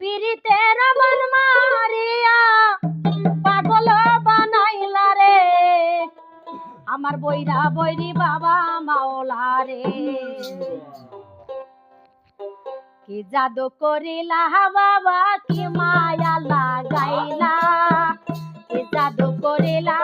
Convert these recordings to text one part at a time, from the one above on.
পিরিতের মন মারিয়া পাগল বানাইলা রে। আমার বইরা বৈরি বাবা মাওলারে কি জাদু করিলা বাবা, কি মায়া লাগাইলা। কি জাদু করিলা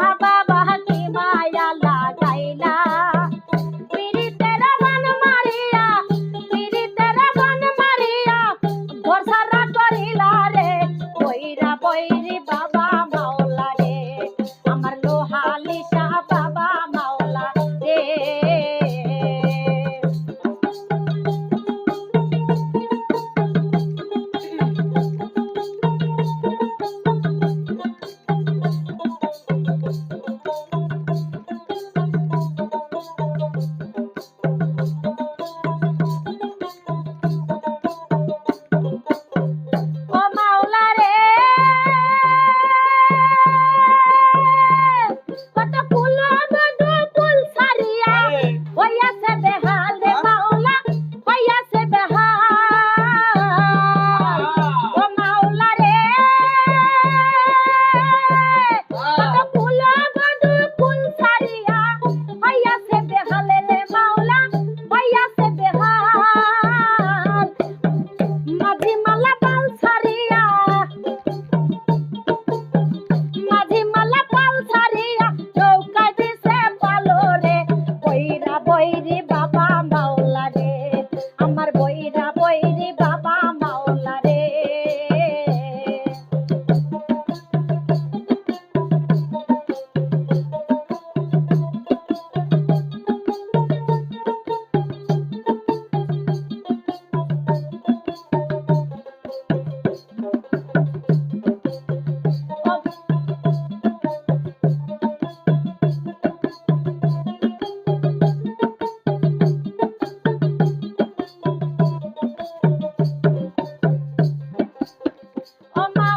বইরা Oh my